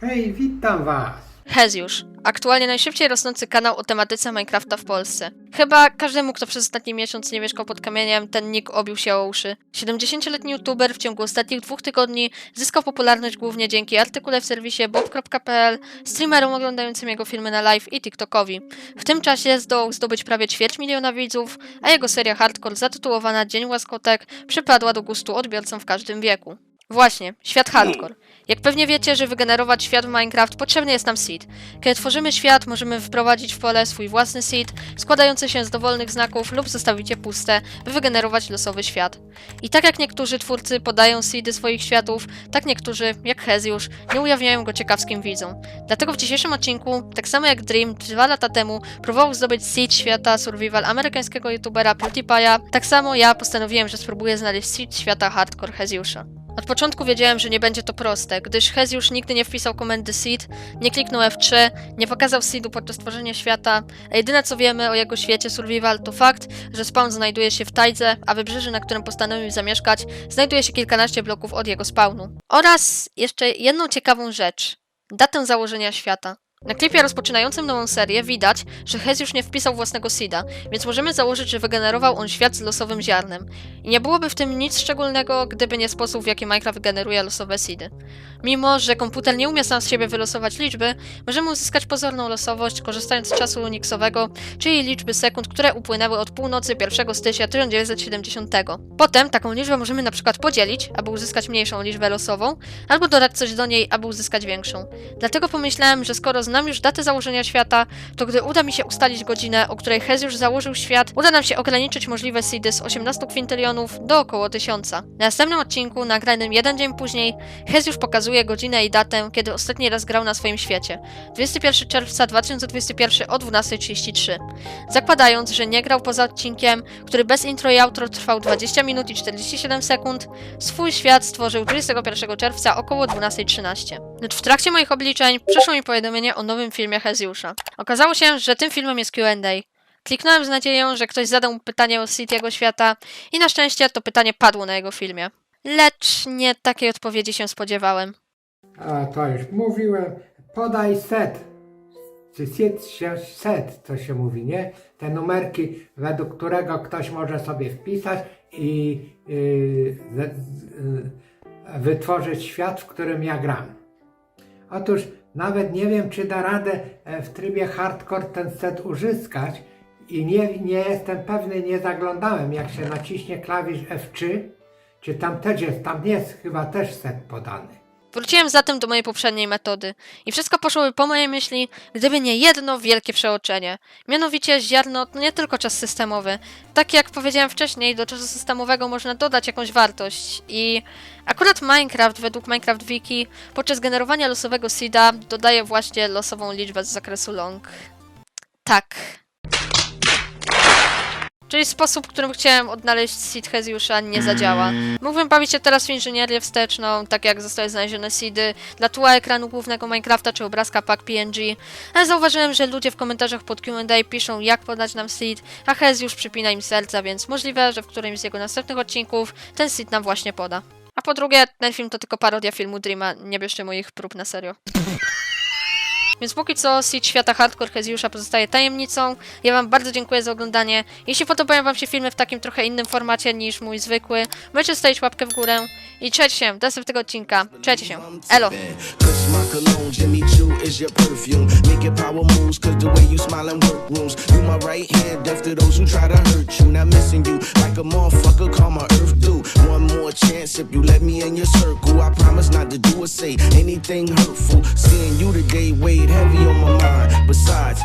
Hej, witam was! Hezjusz. Aktualnie najszybciej rosnący kanał o tematyce Minecrafta w Polsce. Chyba każdemu, kto przez ostatni miesiąc nie mieszkał pod kamieniem, ten nick obił się o uszy. 70-letni youtuber w ciągu ostatnich dwóch tygodni zyskał popularność głównie dzięki artykule w serwisie bob.pl, streamerom oglądającym jego filmy na live i TikTokowi. W tym czasie zdołał zdobyć prawie ćwierć miliona widzów, a jego seria hardcore zatytułowana Dzień Łaskotek przypadła do gustu odbiorcom w każdym wieku. Właśnie, świat hardcore. Jak pewnie wiecie, że wygenerować świat w Minecraft potrzebny jest nam seed. Kiedy tworzymy świat, możemy wprowadzić w pole swój własny seed, składający się z dowolnych znaków lub zostawić je puste, by wygenerować losowy świat. I tak jak niektórzy twórcy podają seedy swoich światów, tak niektórzy, jak Hezjusz, nie ujawniają go ciekawskim widzom. Dlatego w dzisiejszym odcinku, tak samo jak Dream dwa lata temu próbował zdobyć seed świata survival amerykańskiego youtubera PewDiePie'a, tak samo ja postanowiłem, że spróbuję znaleźć seed świata hardcore Hezjusza. Od początku wiedziałem, że nie będzie to proste, gdyż Hezjusz nigdy nie wpisał komendy seed, nie kliknął F3, nie pokazał seedu podczas tworzenia świata, a jedyne co wiemy o jego świecie survival to fakt, że spawn znajduje się w tajdze, a wybrzeże, na którym postanowił zamieszkać, znajduje się kilkanaście bloków od jego spawnu. Oraz jeszcze jedną ciekawą rzecz. Datę założenia świata. Na klipie rozpoczynającym nową serię widać, że Hezjusz nie wpisał własnego seeda, więc możemy założyć, że wygenerował on świat z losowym ziarnem. I nie byłoby w tym nic szczególnego, gdyby nie sposób, w jaki Minecraft generuje losowe seedy. Mimo, że komputer nie umie sam z siebie wylosować liczby, możemy uzyskać pozorną losowość, korzystając z czasu unixowego, czyli liczby sekund, które upłynęły od północy 1 stycznia 1970. Potem taką liczbę możemy na przykład podzielić, aby uzyskać mniejszą liczbę losową, albo dodać coś do niej, aby uzyskać większą. Dlatego pomyślałem, że skoro znam już datę założenia świata, to gdy uda mi się ustalić godzinę, o której Hezjusz założył świat, uda nam się ograniczyć możliwe seedy z 18 kwintylionów do około 1000. Na następnym odcinku, nagranym jeden dzień później, Hezjusz pokazuje godzinę i datę, kiedy ostatni raz grał na swoim świecie. 21 czerwca 2021 o 12.33. Zakładając, że nie grał poza odcinkiem, który bez intro i outro trwał 20 minut i 47 sekund, swój świat stworzył 21 czerwca około 12.13. Lecz w trakcie moich obliczeń przyszło mi powiadomienie o nowym filmie Hezjusza. Okazało się, że tym filmem jest Q&A. Kliknąłem z nadzieją, że ktoś zadał mu pytanie o City jego świata i na szczęście to pytanie padło na jego filmie. Lecz nie takiej odpowiedzi się spodziewałem. A to już mówiłem. Podaj set. Czy set się set, to się mówi, nie? Te numerki, według którego ktoś może sobie wpisać i yy, ze- yy, wytworzyć świat, w którym ja gram. Otóż nawet nie wiem, czy da radę e, w trybie hardcore ten set uzyskać i nie, nie jestem pewny, nie zaglądałem, jak się naciśnie klawisz F3, czy tam też jest, tam jest chyba też set podany. Wróciłem zatem do mojej poprzedniej metody i wszystko poszłoby po mojej myśli, gdyby nie jedno wielkie przeoczenie. Mianowicie ziarno to nie tylko czas systemowy. Tak jak powiedziałem wcześniej, do czasu systemowego można dodać jakąś wartość i akurat Minecraft według Minecraft Wiki podczas generowania losowego seeda dodaje właśnie losową liczbę z zakresu long. Czyli sposób, którym chciałem odnaleźć seed Hezjusza nie zadziała. Mógłbym bawić się teraz w inżynierię wsteczną, tak jak zostały znalezione seedy dla tła ekranu głównego Minecrafta czy obrazka pack PNG, ale zauważyłem, że ludzie w komentarzach pod Q&A piszą jak podać nam seed, a Hezjusz przypina im serca, więc możliwe, że w którymś z jego następnych odcinków ten seed nam właśnie poda. A po drugie, ten film to tylko parodia filmu Dreama, nie bierzcie moich prób na serio. Więc póki co seed świata hardcore Hezjusza pozostaje tajemnicą. Ja wam bardzo dziękuję za oglądanie. Jeśli podobają wam się filmy w takim trochę innym formacie niż mój zwykły, możecie zostawić łapkę w górę i trzecie się do następnego odcinka. Trzecie się. Elo! Missing you like a motherfucker, call my earth. One more chance if you let me in your circle. I to do or say anything hurtful. Seeing you today weighed heavy on my mind. Besides,